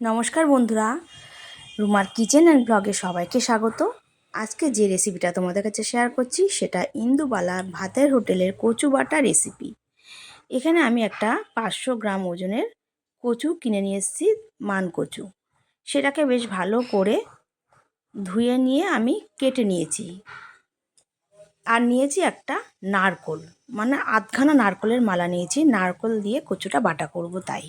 নমস্কার বন্ধুরা। রুমার কিচেন অ্যান্ড ব্লগে সবাইকে স্বাগত। আজকে যে রেসিপিটা তোমাদের কাছে শেয়ার করছি, সেটা ইন্দুবালা ভাতের হোটেলের কচু বাটা রেসিপি এখানে আমি একটা পাঁচশো গ্রাম ওজনের কচু কিনে নিয়ে এসেছি, মান কচু। সেটাকে বেশ ভালো করে ধুয়ে নিয়ে আমি কেটে নিয়েছি। আর নিয়েছি একটা নারকোল। মানে আধখানা নারকোলের মালা নিয়েছি, নারকোল দিয়ে কচুটা বাটা করব তাই।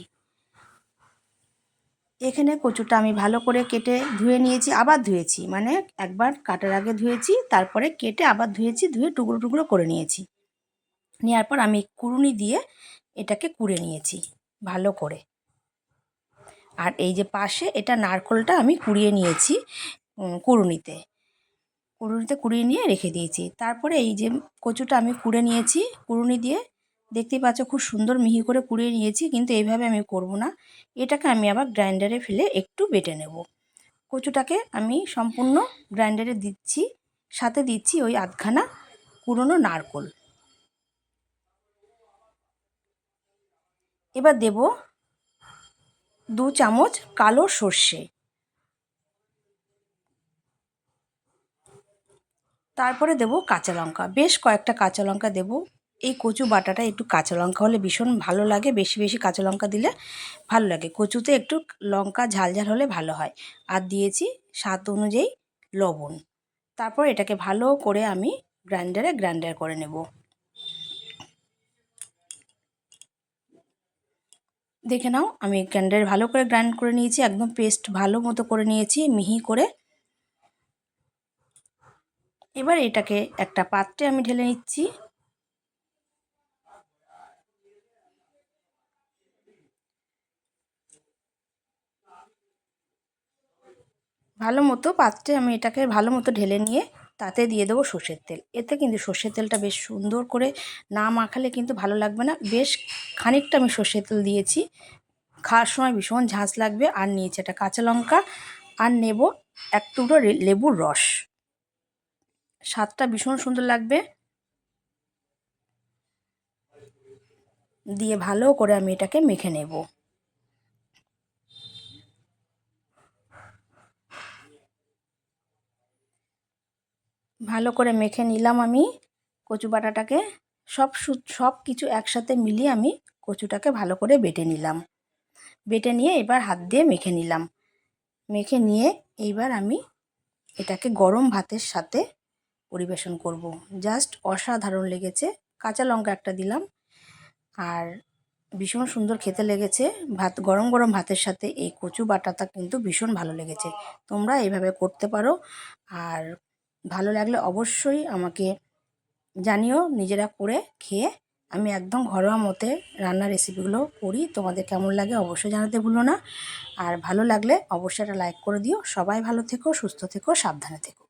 এখানে কচুটা আমি ভালো করে কেটে ধুয়ে নিয়েছি, আবার ধুয়েছি। মানে একবার কাটার আগে ধুয়েছি, তারপরে কেটে আবার ধুয়েছি, ধুয়ে টুকরো টুকরো করে নিয়েছি। নেওয়ার পর আমি কুড়ুনি দিয়ে এটাকে কুড়ে নিয়েছি, ভালো করে। আর এই যে পাশে এটা নারকোলটা আমি কুড়িয়ে নিয়েছি কুড়ুনিতে। কুড়ুনিতে কুড়িয়ে নিয়ে রেখে দিয়েছি। তারপরে এই যে কচুটা আমি কুড়ে নিয়েছি, কুড়ুনি দিয়ে দেখতেই পাচ্ছ খুব সুন্দর মিহি করে কুড়িয়ে নিয়েছি, কিন্তু এইভাবে আমি করব না। এটাকে আমি আবার গ্রাইন্ডারে ফেলে একটু বেটে নেব। কচুটাকে আমি সম্পূর্ণ গ্রাইন্ডারে দিচ্ছি, সাথে দিচ্ছি ওই আধখানা পুরনো নারকোল। এবার দেব দু চামচ কালো সর্ষে। তারপরে দেব কাঁচা লঙ্কা। বেশ কয়েকটা কাঁচা লঙ্কা দেব। এই কচু বাটাটা একটু কাঁচা লঙ্কা হলে ভীষণ ভালো লাগে। বেশি বেশি কাঁচা লঙ্কা দিলে ভালো লাগে। কচুতে একটু লঙ্কা ঝাল ঝাল হলে ভালো হয়। আর দিয়েছি স্বাদ অনুযায়ী লবণ। তারপর এটাকে ভালো করে আমি গ্রাইন্ডারে গ্রাইন্ডার করে নেব। দেখে নাও, আমি গ্রাইন্ডারে ভালো করে গ্রাইন্ড করে নিয়েছি। একদম পেস্ট ভালো মতো করে নিয়েছি, মিহি করে। এবার এটাকে একটা পাত্রে আমি ঢেলে নিচ্ছি। ভালো মতো পাত্রে আমি এটাকে ভালো মতো ঢেলে নিয়ে তাতে দিয়ে দেবো সর্ষের তেল। এতে কিন্তু সর্ষের তেলটা বেশ সুন্দর করে না মাখালে কিন্তু ভালো লাগবে না। বেশ খানিকটা আমি সর্ষের তেল দিয়েছি। খাওয়ার সময় ভীষণ ঝাঁঝ লাগবে। আর নিয়েছি একটা কাঁচা লঙ্কা। আর নেব এক টুকরো লেবুর রস। স্বাদটা ভীষণ সুন্দর লাগবে। দিয়ে ভালো করে আমি এটাকে মেখে নেব। ভালো করে মেখে নিলাম আমি কচু বাটাটাকে। সব সব কিছু একসাথে মিলিয়ে আমি কচুটাকে ভালো করে বেটে নিলাম। বেটে নিয়ে এবার হাত দিয়ে মেখে নিলাম। মেখে নিয়ে এইবার আমি এটাকে গরম ভাতের সাথে পরিবেশন করব। জাস্ট অসাধারণ লেগেছে। কাঁচা লঙ্কা একটা দিলাম। আর ভীষণ সুন্দর খেতে লেগেছে। ভাত, গরম গরম ভাতের সাথে এই কচু বাটাটা কিন্তু ভীষণ ভালো লেগেছে। তোমরা এইভাবে করতে পারো। আর ভালো লাগলে অবশ্যই আমাকে জানিও, নিজেরা করে খেয়ে আমি একদম ঘরোয়া মতে রান্নার রেসিপিগুলো করি। তোমাদের কেমন লাগে অবশ্যই জানাতে ভুলো না। আর ভালো লাগলে অবশ্যই একটা লাইক করে দিও। সবাই ভালো থেকো, সুস্থ থেকো, সাবধানে থেকো।